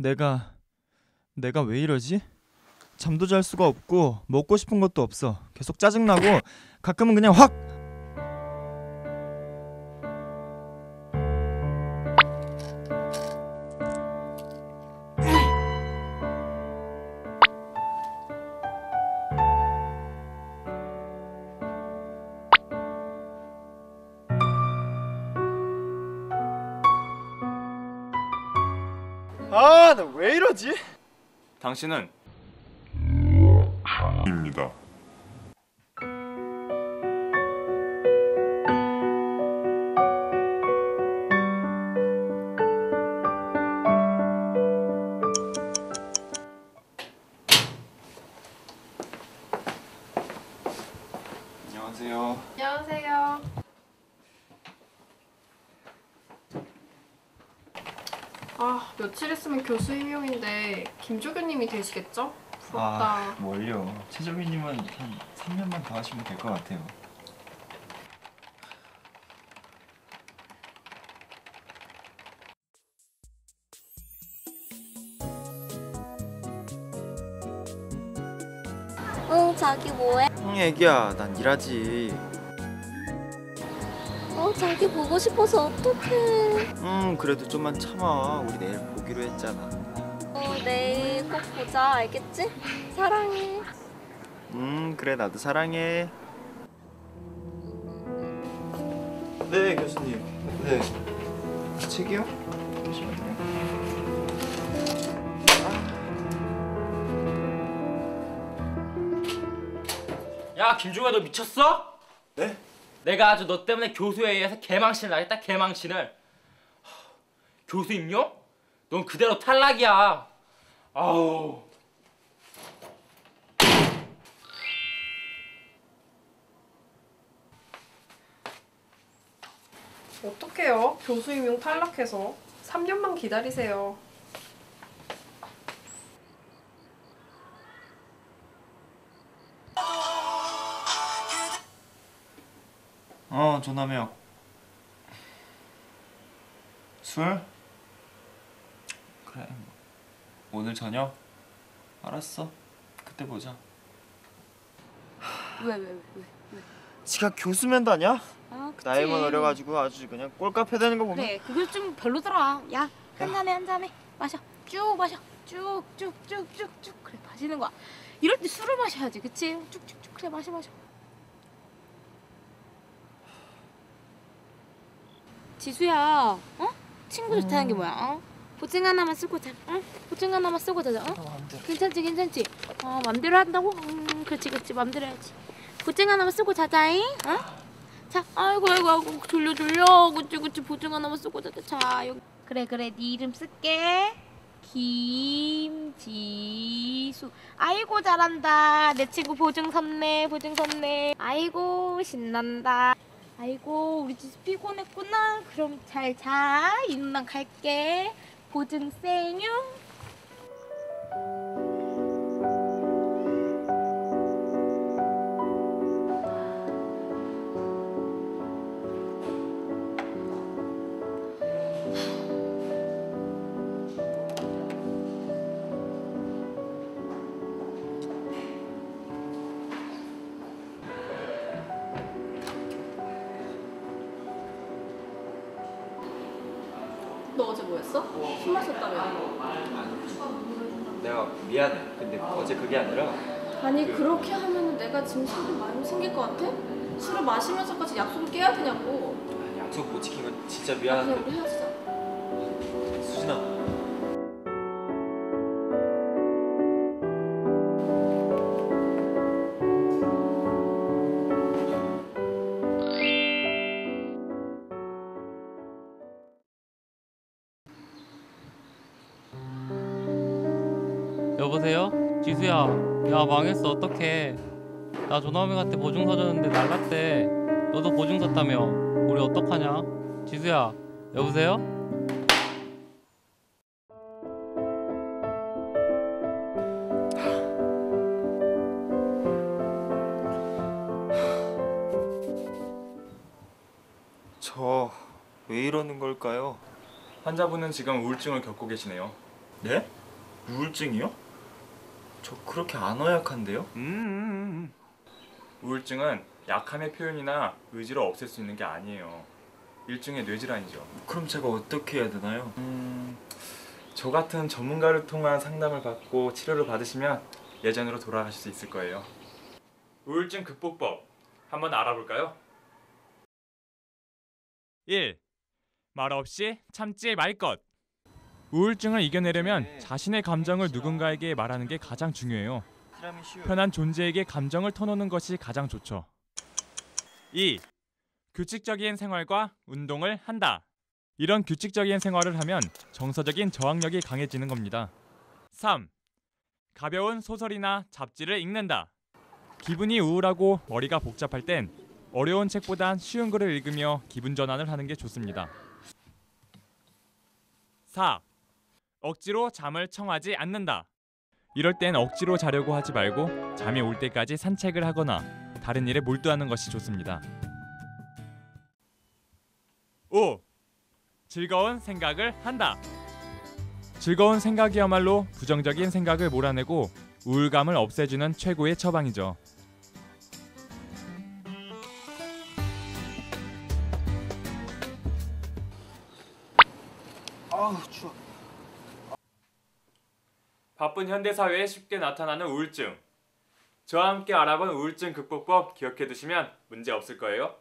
내가 내가 왜 이러지? 잠도 잘 수가 없고 먹고 싶은 것도 없어. 계속 짜증나고 가끔은 그냥 확 아, 나 왜 이러지? 당신은 입니다. 안녕하세요. 안녕하세요. 아, 며칠 있으면 교수 임용인데 김조교님이 되시겠죠? 부럽다. 아, 뭘요? 최정희님은 한 3년만 더 하시면 될 것 같아요. 응, 자기 뭐해? 응, 애기야, 난 일하지. 어, 자기 보고 싶어서 어떡해. 음, 그래도 좀만 참아. 우리 내일 보기로 했잖아. 어, 내일 꼭 보자, 알겠지? 사랑해. 음, 그래, 나도 사랑해. 네, 교수님. 네. 책이요? 잠시만요. 야 김종아 너 미쳤어? 네? 내가 아주 너 때문에 교수회의에서 개망신을 하겠다 개망신을 하, 교수 임용? 넌 그대로 탈락이야 아우 어떡해요? 교수 임용 탈락해서 3년만 기다리세요. 어, 조남혁. 술? 그래. 뭐. 오늘 저녁? 알았어. 그때 보자. 왜, 왜, 왜, 왜? 지가 교수면 다냐? 아. 나이만 어려가지고 아주 그냥 꼴카페 되는 거 보면 그래, 그거 좀 별로더라. 야, 한 잔에 한 잔에 마셔. 쭉 마셔. 쭉, 쭉, 쭉, 쭉, 쭉. 그래, 마시는 거야. 이럴 때 술을 마셔야지, 그치? 쭉쭉쭉. 그래, 마셔, 마셔. 지수야, 어? 친구 좋다는 게 뭐야? 어? 보증 하나만 쓰고 자, 어? 보증 하나만 쓰고 자자, 어? 괜찮지, 괜찮지? 어, 맘대로 한다고? 음, 그렇지, 그렇지, 맘대로 해야지. 보증 하나만 쓰고 자자잉, 어? 자, 아이고, 아이고, 아이고, 졸려, 졸려. 그치, 그치, 보증 하나만 쓰고 자자. 자, 여기. 그래, 그래, 네 이름 쓸게. 김지수. 아이고, 잘한다. 내 친구 보증 섰네, 보증 섰네. 아이고, 신난다. 아이고, 우리 지수 피곤했구나. 그럼 잘 자. 이 누나 갈게. 보증 생유. 너 어제 뭐 했어? 술 마셨다며. 내가 미안해. 근데 어제 그게 아니라 아니, 그렇게 하면 내가 생긴 마음이 생길 것 같아? 술을 마시면서까지 약속을 깨야 되냐고. 약속 못 지킨 건 진짜 그냥 미안한데 우리 헤어지자. 수진아. 여보세요? 지수야, 야 망했어 어떡해? 나 조나미한테 보증 서 줬는데 날랐대. 너도 보증 섰다며? 우리 어떡하냐? 지수야, 여보세요? 저 왜 이러는 걸까요? 환자분은 지금 우울증을 겪고 계시네요. 네? 우울증이요? 저 그렇게 안 허약한데요? 음. 우울증은 약함의 표현이나 의지로 없앨 수 있는 게 아니에요. 일종의 뇌질환이죠. 그럼 제가 어떻게 해야 되나요? 음, 저 같은 전문가를 통한 상담을 받고 치료를 받으시면 예전으로 돌아가실 수 있을 거예요. 우울증 극복법 한번 알아볼까요? 1. 말 없이 참지 말 것. 우울증을 이겨내려면 자신의 감정을 누군가에게 말하는 게 가장 중요해요. 편한 존재에게 감정을 터놓는 것이 가장 좋죠. 2. 규칙적인 생활과 운동을 한다. 이런 규칙적인 생활을 하면 정서적인 저항력이 강해지는 겁니다. 3. 가벼운 소설이나 잡지를 읽는다. 기분이 우울하고 머리가 복잡할 땐 어려운 책보단 쉬운 글을 읽으며 기분 전환을 하는 게 좋습니다. 4. 억지로 잠을 청하지 않는다. 이럴 땐 억지로 자려고 하지 말고 잠이 올 때까지 산책을 하거나 다른 일에 몰두하는 것이 좋습니다. 5. 즐거운 생각을 한다. 즐거운 생각이야말로 부정적인 생각을 몰아내고 우울감을 없애주는 최고의 처방이죠. 바쁜 현대 사회에 쉽게 나타나는 우울증. 저와 함께 알아본 우울증 극복법 기억해 두시면 문제 없을 거예요.